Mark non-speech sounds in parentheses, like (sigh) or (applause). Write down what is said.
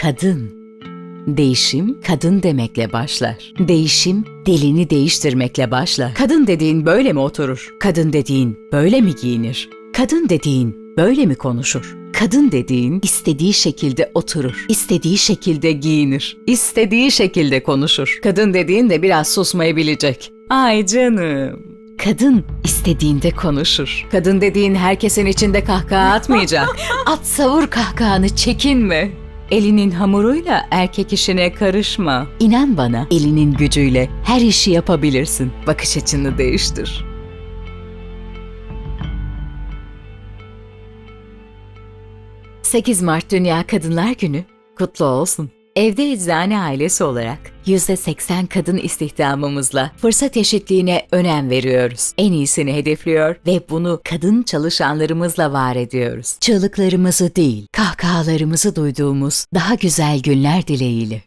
kadın. Değişim kadın demekle başlar. Değişim dilini değiştirmekle başlar. Kadın dediğin böyle mi oturur? Kadın dediğin böyle mi giyinir? Kadın dediğin böyle mi konuşur? Kadın dediğin istediği şekilde oturur, istediği şekilde giyinir, istediği şekilde konuşur. Kadın dediğin de biraz susmayı bilecek. Ay canım. Kadın istediğinde konuşur. Kadın dediğin herkesin içinde kahkaha atmayacak. (laughs) At savur kahkahanı çekinme. Elinin hamuruyla erkek işine karışma. İnan bana elinin gücüyle her işi yapabilirsin. Bakış açını değiştir. ...8 Mart Dünya Kadınlar Günü kutlu olsun. Evde Eczane ailesi olarak %80 kadın istihdamımızla fırsat eşitliğine önem veriyoruz. En iyisini hedefliyor ve bunu kadın çalışanlarımızla var ediyoruz. Çığlıklarımızı değil, kahkahalarımızı duyduğumuz daha güzel günler dileğiyle.